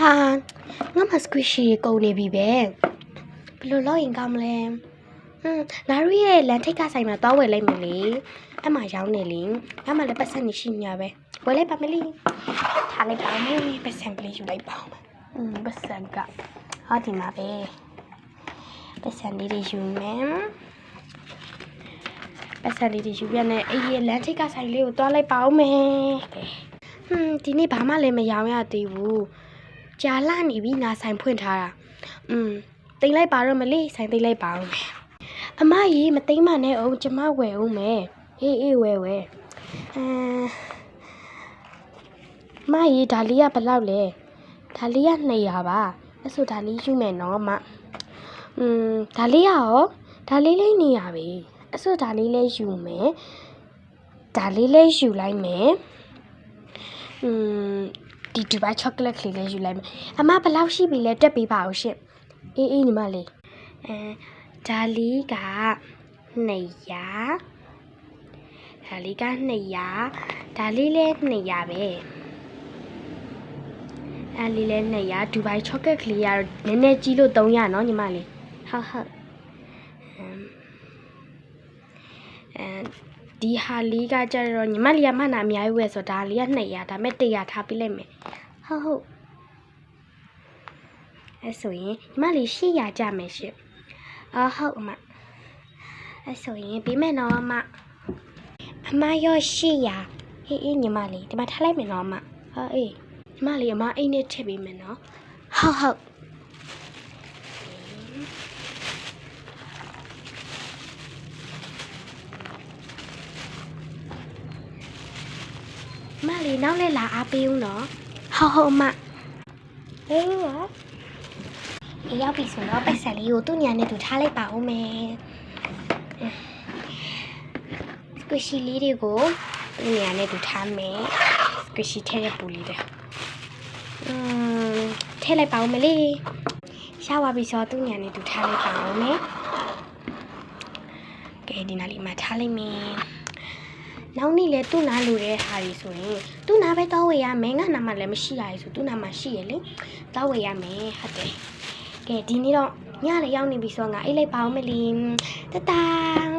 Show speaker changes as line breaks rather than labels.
ဟာငါမစကွီရှီကုန်နေပြီပဲဘယ်လိုလုပ်ရင်ကောင်းမလဲဟွန်းငါတို့ရဲ့လန်ထိတ်ကဆိုင်မှာတောင်းဝယ်လိုက်မယ်လေအဲ့မှာရောင်းနေလေငါမှလည်းပတ်စံနေရှိညာပဲဝယ်လိုက်ပါမလေးထားလိုက်ပါမယ်ပတ်စံကလေးယူလိုက်ပါဦးอืมပတ်စံကဟာဒီမှာပဲပတ်စံလေးတွေယူမယ်ပတ်စံလေးတွေယူပြနဲ့အဲ့ဒီလန်ထိတ်ကဆိုင်လေးကိုတွားလိုက်ပါဦးမယ်ဟွန်းဒီနေ့ဘာမှလည်းမရောင်းရသေးဘူး ကြာလာနေပြီငါဆိုင်ဖွင့်ထားတာอืมတိမ်လိုက်ပါတော့မလေးဆိုင်တိမ်လိုက်ပါဦးမယ်အမကြီးမသိမ်းမနဲ့အောင်ကျမဝယ်ဦးမယ်အေးအေးဝယ်ဝယ်အဲမကြီးဒါလေးကဘယ်လောက်လဲဒါလေးက200ပါအဲ့ဆိုဒါလေးယူမယ်နော်မอืมဒါလေးကရောဒါလေးလေးနေရပြီအဲ့ဆိုဒါလေးလေးယူမယ်ဒါလေးလေးယူလိုက်မယ်อืม ဒီဒူဘိုင်းချောကလက်လေးလည်းယူလိုက်မယ်အမဘယ်လောက်ရှိပြီလဲတက်ပေးပါဦးရှင့်အေးအေးညီမလေးအဲဒါလီက200ဒါလီက200ဒါလီလည်း200ပဲအဲလီလည်း200ဒူဘိုင်းချောကက်ကလေးကတော့နည်းနည်းကြီးလို့300နော်ညီမလေးဟုတ်ဟုတ်အဲ ဒီဟာလေးကကြတော့ညီမလေးကမှတ်နာအများကြီးဝယ်ဆိုဒါလေးက200ဒါမဲ့100ထားပေးလိုက်မယ်ဟုတ်ဟုတ်အဲဆိုရင်ညီမလေး800ကြမယ်ရှင့်အာဟုတ်အမအဲဆိုရင်ပြီးမယ်နော်အမအမရော800ဟေးအေးညီမလေးဒီမှာထားလိုက်မယ်နော်အမဟာအေးညီမလေးအမအိတ်နဲ့ထည့်ပေးမယ်နော်ဟုတ်ဟုတ် မလေးနောက်လည်းလာအားပေးဦးနော်ဟုတ်ဟုတ်အမဟေးရအေးရောက်ပြီဆိုတော့ပိုက်ဆက်လေးကိုသူ့ညာနဲ့သူထားလိုက်ပါဦးမယ်စကွရှီလေးတွေကိုသူ့ညာနဲ့သူထားမယ်စကွရှီထဲတဲ့ပူလေးတွေอืมထည့်လိုက်ပါဦးမလေးရှားပါပြီဆိုတော့သူ့ညာနဲ့သူထားလိုက်ပါဦးမယ်ကဲဒီနားလေးမှာထားလိုက်မယ် နောက်နေ့လဲသူ့နားလိုတဲ့ဟာတွေဆိုရင်သူ့နားပဲတောဝေရမယ်ငါနားမှလည်းမရှိရည်ဆိုသူ့နားမှာရှိရလေတောဝေရမယ်ဟုတ်တယ်ကဲဒီနေ့တော့ညလည်းရောက်နေပြီဆိုတော့ငါအိတ်လိုက်ပါအောင်မလီတတား